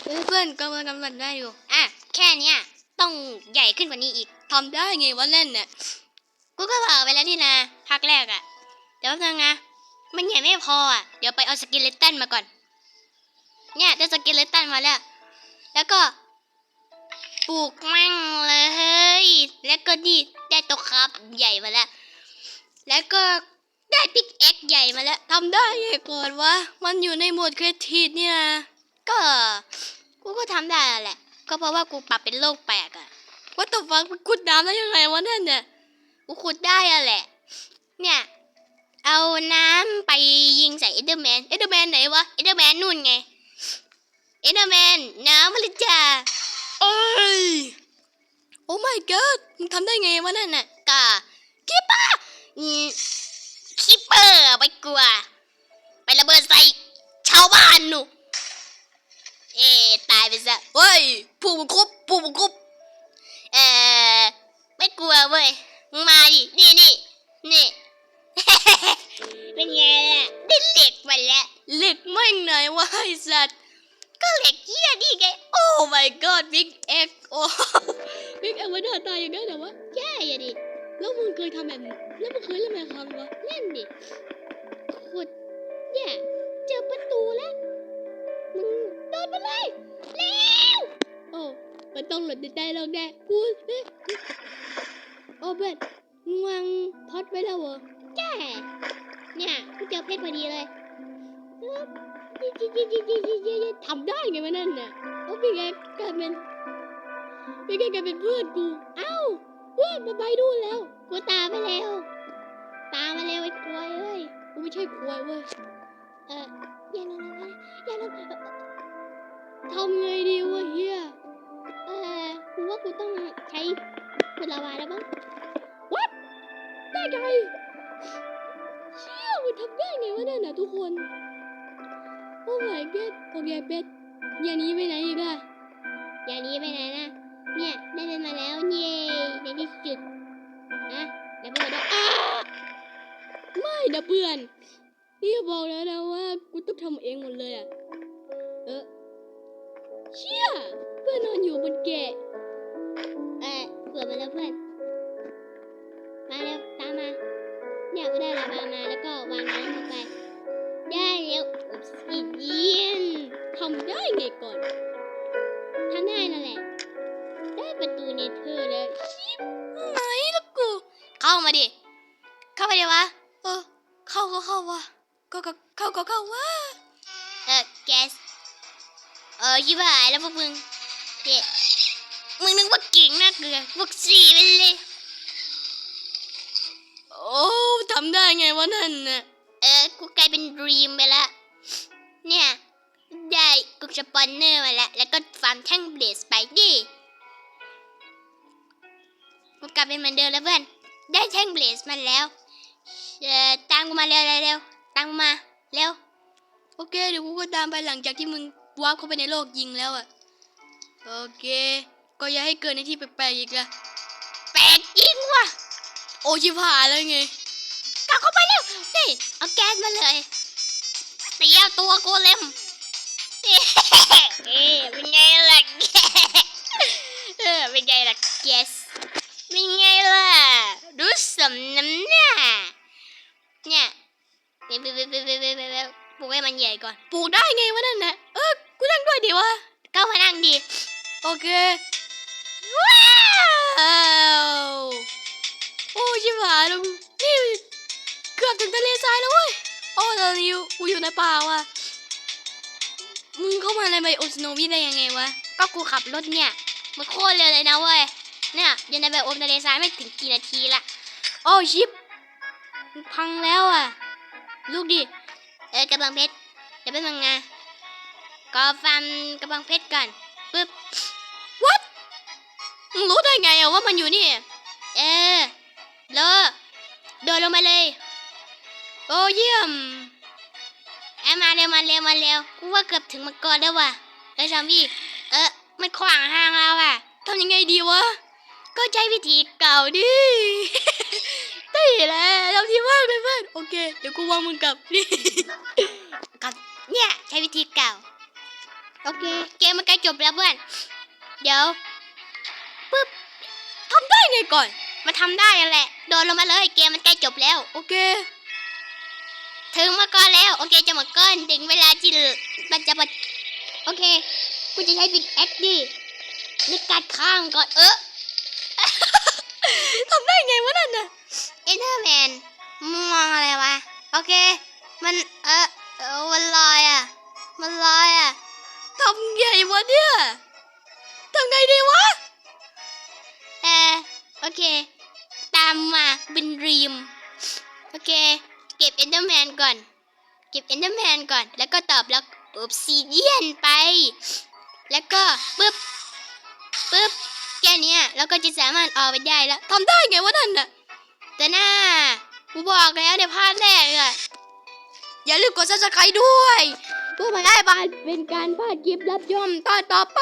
เพื่อนๆกำลังกำลังได้อยู่อะแค่เนี้ยต้องใหญ่ขึ้นกว่านี้อีกทำได้ไงวะเล่นเนี่ยกูก็บอกไปแล้วนี่นะภาคแรกอะ่ะเดี๋ยวแป๊บนึงนะมันใหญ่ไม่พออะ่ะเดี๋ยวไปเอาสกิลเลตันมาก่อน เนี่ยได้สกิลเลตันมาแล้ว แล้วก็ปลูกแม่งเลยแล้วก็นี่ได้ตัวครับใหญ่มาแล้ว แล้วก็ ได้ปิกเอ็กใหญ่มาแล้วทำได้ไงก่อนวะ มันอยู่ในโหมดครีเอทีฟเนี่ย ก็ กูก็ทำได้แหละ ก็เพราะว่ากูปรับเป็นโลกแปลกอะ่ะว่าตฟังมันขุดน้ำได้ยังไงวะนั่นเนี่ยกูขุดได้อะแหละ เนี่ย เอาน้ำไปยิงใส่เอเดอร์แมน เอเดอร์แมนไหนวะ เอเดอร์แมนนู่นไง เอเดอร์แมนน้ำมาเลยจ้าเอ้ย โอ้ my god มึงทำได้ไงวะนั่นน่ะก็คิปเปอร์ คิปเปอร์ไปกลัว ไประเบิดใส่ชาวบ้านหนูเอ๊ตายไปซะเฮ้ยผู้บุกรุบผู้บุกรุบเอ่อไม่กลัวเว้ยมึงมาดินี่นี่นี่เป็นไงล่ะได้เหล็กมาแล้วเหล็กแม่ไหนวะไอ้สัตว์ก็เหล็กเหี้ยนี่ไงโอ้ my god big X งเคยทำแบบนี้แล้วมึงเคยเล่นแมคคำวะเล่นดิขุดเนี่ยเจอประตูแล้วมึงโดนมาเลยเร็วโอ้มันต้องหลุดในใจเราแน่กูเอ๊ะโอ้เบ็ดมึงวางพอดไว้แล้วเหรอใช่เนี่ยกูเจอเพชรพอดีเลยทำได้ไงวะนั่นน่ะโอ้พี่แกกลายเป็นพี่แกกลายเป็นเพื่อนกูเอ้า เพื่อนมาไปดูนแล้วกูตามไปเร็วตามมาเร็วไอ้กล้วยเอ้ยกูไม่ใช่ควายเว้ยเอออย่าลงนะอย่าลงทำไงดีวะเฮียเออกูว่ากูต้องใช้ขุดลาวาแล้วมั้งได้ไงเชี่ยมันทำได้ไงวะเนั่นน่ะทุกคนโอ้ my god โอเคเป็ดอย่านี้ไปไหนอีกอะอย่านี้ไปไหนนะ เนี่ยได้เป็นมาแล้วเย้ในที่สุดนะเดี๋ยวไปดูอ้ไม่นะเพื่อนนี่บอกแล้วนะว่ากูต้องทำเองหมดเลยอะเออเชี่ยเพื่อนนอนอยู่บนแกะเออเผื่อมาแล้วเพื่อนมาเร็วตามมาเนี่ยกูได้ลาวามาแล้วก็วางน้ำลงไป ได้แล้วอบสิเดียนทำได้ไงก่อน ออชิบหายแล้วพวกมึงเด็มึงนึกว่าเก่งนักเกลือพวกสี่ไปเลย โอ้ทำได้ไงวะนั่นน่ะเออ กูกลายเป็นดรีมไปละเนี่ย ได้กุกสปอนเนอร์มาแล้ว แล้วก็ฟาร์มแท่งเบลสไปดิกูกลับเป็นเหมือนเดิมแล้วเพื่อน ได้แท่งเบลสมาแล้ว เอ่อตามกูมาเร็วเร็วเร็วตามกูมา เร็ว โอเค เดี๋ยวกูก็ตามไปหลังจากที่มึง วาร์ปเข้าไปในโลกยิงแล้วอะโอเค ก็อย่าให้เกินในที่แปลกๆอีกละแปลกยิงว่ะ โอชิพาแล้วไงกลับเข้าไปเร็วนี่เอาแก๊สมาเลยเตียตัวโกเลมเอ๊เป็นไงล่ะเออเป็นไงล่ะแก๊สเป็นไงล่ะรู้สำน้ำหน้าเนี่ยเร็วๆๆๆๆปลูกให้มันใหญ่ก่อน ปลูกได้ไงวะนั่นนะ เออนด้วยดิวะเข้ามานั่งดีโอเค ว้าวโอ้ชิบหายแล้วนี่เกือบถึงทะเลทรายแล้วเว้ยโอ้ตอนนี้กูอยู่ในป่าว่ะมึงเข้ามาในไบโอสโนวีได้ยังไงวะ ก็กูขับรถเนี่ยมันโคตรเร็วเลยนะเว้ยเนี่ยอยู่ในแบโอมทะเลทรายไม่ถึงกี่นาทีละโอ้ชิปพังแล้วอะ ลูกดิเออกระบังเพชรเดี๋ยวไปมังงา ก็ฟาร์มกระบังเพชรก่อนปึ๊บ what มึงรู้ได้ไงอะว่ามันอยู่นี่ เออโลโดดลงมาเลย โอ้เยี่ยมแอะมาเร็วมาเร็วมาเร็วกูว่าเกือบถึงมังกรแล้วว่ะเออชอมบี้เออมันขวางทางเราอะทำยังไงดีวะก็ใช้วิธีเก่าดิตีแหล้วทำที่มากเลยเพื่อนโอเค เดี๋ยวกูวางมึงกลับนี่กลับเนี่ยใช้วิธีเก่า โอเค เกมมันใกล้จบแล้วเพื่อน เดี๋ยวทำได้ไงก่อน มาทำได้นั่นแหละ โดนลงมาเลยเกมมันใกล้จบแล้ว โอเค ถึงมาก่อนแล้ว โอเคจะมาก่อนถึงเวลาที่มันจะมาโอเคกูจะใช้ปิดแอคดีในการข้างก่อน เออทำได้ไงวะนั่นน่ะเอ็นเตอร์แมนมองอะไรวะ โอเค มันเออเออมันลอยอะ มันลอยอะทำไงวะเนี่ยทำไงดีวะเออโอเค ตามมาเป็นรีม โอเค เก็บเอนเดอร์แมนก่อน เก็บเอนเดอร์แมนก่อน แล้วก็ตอบแล้วอบซีเดียนไป แล้วก็ปึ๊บปึ๊บแค่เนี้ยเราก็จะสามารถออกไปได้แล้วทำได้ไงวะนั่นน่ะแต่หน้ากูบอกแล้วในพาร์ทแรกอะอย่าลืมกด subscribe ด้วย เพื่อไม่ได้บานเป็นการพลาดคลิปรับชมตอนต่อไป